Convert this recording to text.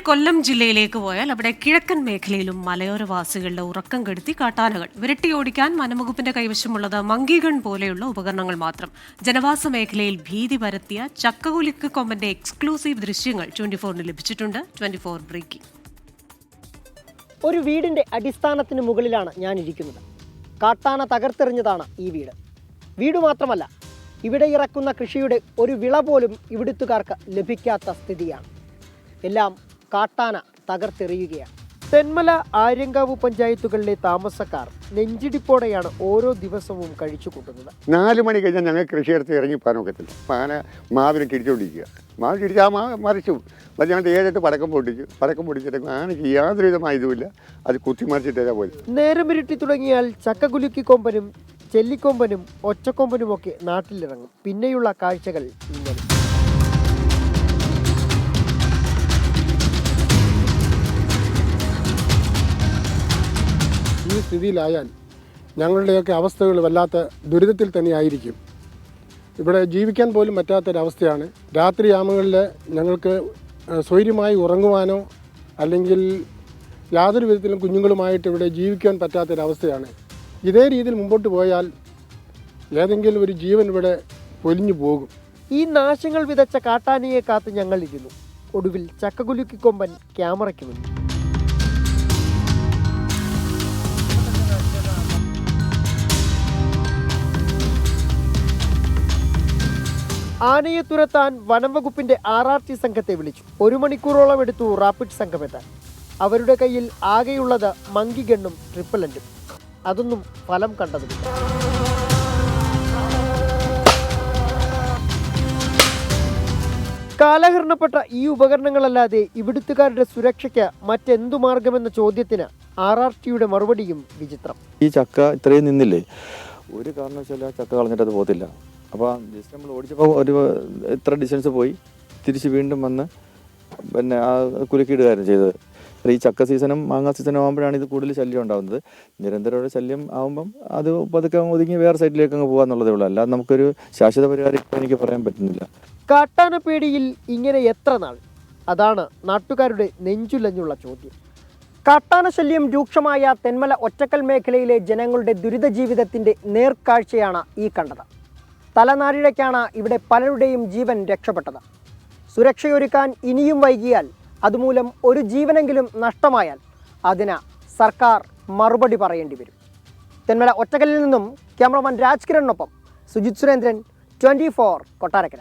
കൊല്ലം ജില്ലയിലേക്ക് പോയാൽ അവിടെ കിഴക്കൻ മേഖലയിലും മലയോരവാസികളുടെ ഉറക്കം കെടുത്തി കാട്ടാനകൾ വിരട്ടിയോടിക്കാൻ വനംവകുപ്പിന്റെ കൈവശമുള്ളത് മങ്കിഗൺ പോലെയുള്ള ഉപകരണങ്ങൾ മാത്രം. ജനവാസ മേഖലയിൽ ഭീതി പരത്തിയ ചക്കകുലിക്ക് കൊമ്പന്റെ എക്സ്ക്ലൂസീവ് ദൃശ്യങ്ങൾ ട്വന്റി ഫോറിന് ലഭിച്ചിട്ടുണ്ട്. Twenty four breaking. ഒരു വീടിന്റെ അടിസ്ഥാനത്തിന് മുകളിലാണ് ഞാൻ ഇരിക്കുന്നത് കാട്ടാന തകർത്തെറിഞ്ഞതാണ് ഈ വീട്. വീട് മാത്രമല്ല ഇവിടെ ഇറക്കുന്ന കൃഷിയുടെ ഒരു വിള പോലും ഇവിടുത്തുകാർക്ക് ലഭിക്കാത്ത സ്ഥിതിയാണ്. എല്ലാം കാട്ടാന തകർത്തെറിയുകയാണ്. തെന്മല ആര്യങ്കാവ് പഞ്ചായത്തുകളിലെ താമസക്കാർ നെഞ്ചിടിപ്പോടെയാണ് ഓരോ ദിവസവും കഴിച്ചു കൂട്ടുന്നത് നാല് മണി കഴിഞ്ഞാൽ ഞങ്ങൾ കൃഷിയിടത്ത് ഇറങ്ങി പാനൊക്കത്തില്ല പാന മാവിനെ തിരിച്ചുകൊണ്ടിരിക്കുക മാവ് തിരിച്ച് ആ മാവ് മറിച്ചു. അത് ഞങ്ങൾ ഏഴെട്ട് പടക്കം പൊട്ടിച്ചു പടക്കം പൊട്ടിച്ചിട്ട് ആനയ്ക്ക് യാതൊരു വിധമായ ഇതുമില്ല. അത് കുത്തി മറിച്ചിട്ടേ പോയി നേരമിരുട്ടി തുടങ്ങിയാൽ ചക്കകുലുക്കി കൊമ്പനും ചെല്ലിക്കൊമ്പനും ഒച്ചക്കൊമ്പനുമൊക്കെ നാട്ടിലിറങ്ങും. പിന്നെയുള്ള കാഴ്ചകൾ ഇങ്ങനെ. സ്ഥിതിയിലായാൽ ഞങ്ങളുടെയൊക്കെ അവസ്ഥകൾ വല്ലാത്ത ദുരിതത്തിൽ തന്നെയായിരിക്കും. ഇവിടെ ജീവിക്കാൻ പോലും പറ്റാത്തൊരവസ്ഥയാണ്. രാത്രിയാമങ്ങളിൽ ഞങ്ങൾക്ക് ഏഹ്, സ്വൈര്യമായി ഉറങ്ങുവാനോ അല്ലെങ്കിൽ യാതൊരു വിധത്തിലും കുഞ്ഞുങ്ങളുമായിട്ട് ഇവിടെ ജീവിക്കാൻ പറ്റാത്തൊരവസ്ഥയാണ്. ഇതേ രീതിയിൽ മുമ്പോട്ട് പോയാൽ ഏതെങ്കിലും ഒരു ജീവൻ ഇവിടെ പൊലിഞ്ഞു പോകും. ഈ നാശങ്ങൾ വിതച്ച കാട്ടാനയെ കാത്ത് ഞങ്ങൾ ഇരുന്നു ഒടുവിൽ ചക്കകുലുക്കിക്കൊമ്പൻ ക്യാമറയ്ക്ക് മുന്നിൽ. ആനയെ തുരത്താൻ വനംവകുപ്പിന്റെ ആർ ആർ ടി സംഘത്തെ വിളിച്ചു. ഒരു മണിക്കൂറോളം എടുത്തു റാപ്പിഡ് സംഘമെത്താൻ. അവരുടെ കയ്യിൽ ആകെയുള്ളത് മങ്കി ഗണ്ണും ട്രിപ്പിളന്റും അതൊന്നും ഫലം കണ്ടതുമില്ല. കാലഹരണപ്പെട്ട ഈ ഉപകരണങ്ങളല്ലാതെ ഇവിടുത്തുകാരുടെ സുരക്ഷയ്ക്ക് മറ്റെന്തു മാർഗമെന്ന ചോദ്യത്തിന് ആർ ആർ ടിയുടെ മറുപടിയും വിചിത്രം. ഈ ചക്ക ഇത്രയും നിന്നില്ലേ? ഒരു കാരണവശാലും ആ ചക്ക കളഞ്ഞിട്ട് അത് പോകത്തില്ല. അപ്പോൾ ജസ്റ്റ് നമ്മൾ ഓടിച്ചപ്പോൾ ഒരു എത്ര ഡിസ്റ്റൻസ് പോയി? തിരിച്ച് വീണ്ടും വന്ന് പിന്നെ ആ കുലുക്കിയിടുകയായിരുന്നു ചെയ്തത്. ഈ ചക്ക സീസണും മാങ്ങ സീസണും ആകുമ്പോഴാണ് ഇത് കൂടുതൽ ശല്യം ഉണ്ടാകുന്നത് നിരന്തരമായ ശല്യം ആകുമ്പം അത് പതുക്കെ ഒതുങ്ങി വേറെ സൈഡിലേക്ക് അങ്ങ് പോകാന്നുള്ളതേ ഉള്ളൂ. അല്ലാതെ നമുക്കൊരു ശാശ്വത പരിഹാരം ഇപ്പോൾ എനിക്ക് പറയാൻ പറ്റുന്നില്ല. കാട്ടാന പേടിയിൽ ഇങ്ങനെ എത്ര നാൾ? അതാണ് നാട്ടുകാരുടെ നെഞ്ചുലഞ്ഞുള്ള ചോദ്യം. കാട്ടാന ശല്യം രൂക്ഷമായ തെന്മല ഒറ്റക്കൽ മേഖലയിലെ ജനങ്ങളുടെ ദുരിത ജീവിതത്തിന്റെ നേർക്കാഴ്ചയാണ് ഈ കണ്ടത്. തലനാരിഴയ്ക്കാണ് ഇവിടെ പലരുടെയും ജീവൻ രക്ഷപ്പെട്ടത്. സുരക്ഷയൊരുക്കാൻ ഇനിയും വൈകിയാൽ അതുമൂലം ഒരു ജീവനെങ്കിലും നഷ്ടമായാൽ അതിന് സർക്കാർ മറുപടി പറയേണ്ടി വരും. തെന്മല ഒറ്റക്കലിൽ നിന്നും ക്യാമറമാൻ രാജ്കിരണിനൊപ്പം സുജിത് സുരേന്ദ്രൻ ട്വന്റി ഫോർ കൊട്ടാരക്കര.